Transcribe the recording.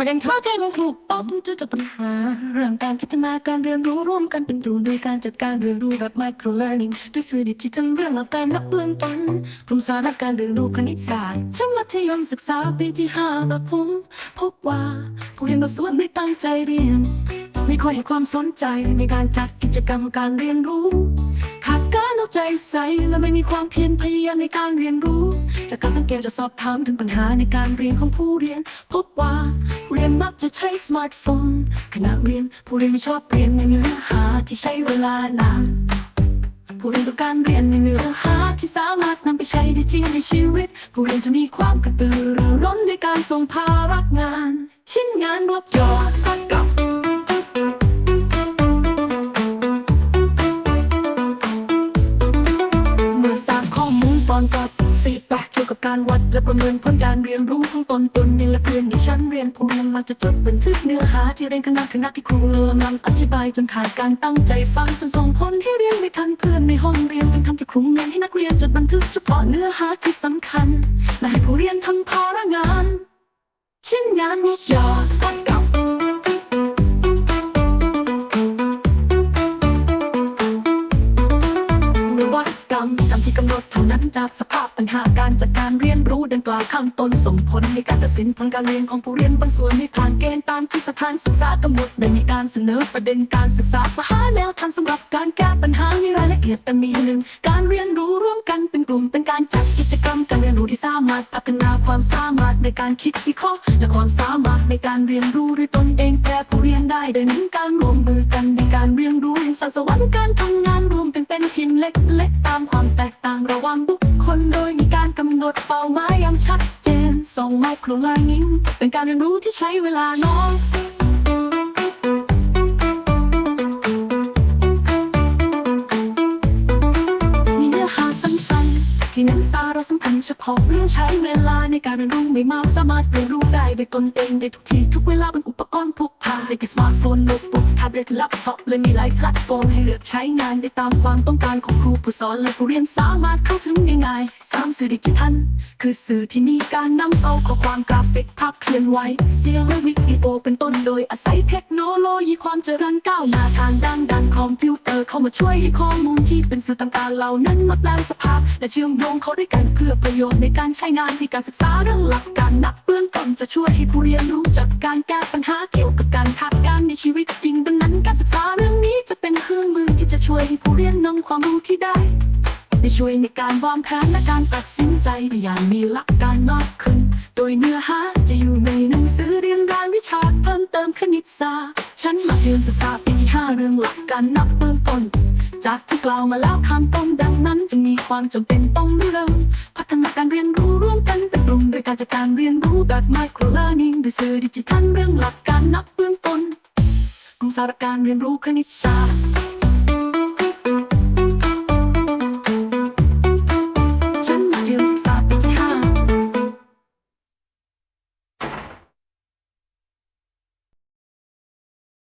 ประเด็นท้าทายของครูป้อมจะจดปัญหาเรื่องการพัฒนาการเรียนรู้ร่วมกันเป็นรูโดยการจัดการเรียนรู้แบบ micro learning ด้วยสื่อดิจิทัลเรื่องหลักการนับเบื้องต้นกลุ่มสาระการเรียนรู้คณิตศาสตร์ชั้นมัธยมศึกษาปีที่ห้าแบบผมพบว่าผู้เรียนบางส่วนไม่ตั้งใจเรียน ไม่ค่อยให้ความสนใจในการจัดกิจกรรมการเรียนรู้ ใจใสและไม่มีความเพียรพยายามในการเรียนรู้ จากการสังเกตจะสอบถามถึงปัญหาในการเรียนของผู้เรียน พบว่าเรียนมักจะใช้สมาร์ทโฟนขณะเรียนผู้เรียนไม่ชอบเรียนในเนื้อหาที่ใช้เวลานานผู้เรียนต้องการเรียนในเนื้อหาที่สามารถนำไปใช้ได้จริงในชีวิต ผู้เรียนจะมีความกระตือรือร้นในการส่งภาระงาน ชิ้นงานรวบยอด การวัดและประเมินผลการเรียนรู้ของตนตนในละเรียนในชั้นเรียนผู้เรียนมักจะจดบันทึกเนื้อหาที่เรียนขณะขณะที่ครูกำลังอธิบายจนขาดการตั้งใจฟังจนส่งผลให้เรียนไม่ทันเพื่อนในห้องเรียนจึงทำที่ครูเน้นให้นักเรียนจดบันทึกเฉพาะเนื้อหาที่สำคัญ และให้ผู้เรียนทำภาระงานชิ้นงานรูปยอดประกับนวัตกรรมตามที่กำหนด จากสภาพปัญหาการจัดการเรียนรู้ดังกล่าวข้างต้นส่งผลให้การตัดสินผลการเรียนของผู้เรียนบางส่วนไม่ผ่านเกณฑ์ตามที่สถานศึกษากำหนดได้มีการเสนอประเด็นการศึกษามาหาแนวทางสำหรับการแก้ปัญหามีรายละเอียดแต่มีหนึ่งการเรียนรู้ร่วมกันเป็นกลุ่มเป็นการจัดกิจกรรมการเรียนรู้ที่สามารถพัฒนาความสามารถในการคิดวิเคราะห์และความสามารถในการเรียนรู้ด้วยตนเองแก่ผู้เรียนได้โดยเน้นการรวมมือกันในการเรียนรู้สร้างสวรรค์การทำงานรวมกันเป็นทีมเล็กๆตามความแตกต่างระหว่างบุค ดเป้าหมายอย่างชัดเจน ส่งไมโครลานิ่งเป็นการเรียนรู้ที่ใช้เวลาน้อย ที่เน้นสาะสำคัญเฉพาะเรื่องใช้เวลาในการเรียนรู้ไม่มากสามารถเรียนรู้ได้ด้วยตนเองได้ทุกที่ทุกเวลาบนอุปกรณ์พกพาได้แก่สมาร์ทโฟนโน้ตบุ๊กแท็บเล็ตแล็ปท็อปและมีหลายแพลตฟอร์มให้เลือกใช้งานได้ตามความต้องการของครูผู้สอนและผู้เรียนสามารถเข้าถึงง่ายๆสามสื่อดิจิทัลคือสื่อที่มีการนำเอาข้อความกราฟิกภาพเคลื่อนไหวเสียงและวิดีโอเป็นต้นโดยอาศัยเทคโนโลยีความเจริญก้าวหน้าทางด้านด้านคอมพิวเตอร์เข้ามาช่วยให้ข้อมูลที่เป็นสื่อต่างๆเหล่านั้นมาแปลงสภาพ และเชื่อมโยงเขาด้วยกันเพื่อประโยชน์ในการใช้งานที่การศึกษาเรื่องหลักการนับเบื้องต้นจะช่วยให้ผู้เรียนรู้จักการแก้ปัญหาเกี่ยวกับการคาดการในชีวิตจริงดังนั้นการศึกษาเรื่องนี้จะเป็นเครื่องมือที่จะช่วยให้ผู้เรียนนำความรู้ที่ได้ไปช่วยในการวางแผนและการตัดสินใจอย่างมีหลักการมากขึ้น โดยเนื้อหาจะอยู่ในหนังสือเรียนรายวิชาเพิ่มเติมคณิตศาสตร์ชั้นมัธยมศึกษาปีที่ห้าเรื่องหลักการนับเบื้องต้น จากที่กล่าวมาแล้วคำต้นดังนั้นจึงมีความจำเป็นต้องเริ่มพัฒนาการเรียนรู้ร่วมกันเป็นกลุ่มโดยการจัดการเรียนรู้แบบ micro learning ด้วยสื่อดิจิทัลเรื่องหลักการนับเบื้องต้นกลุ่มสารการเรียนรู้คณิตศาสตร์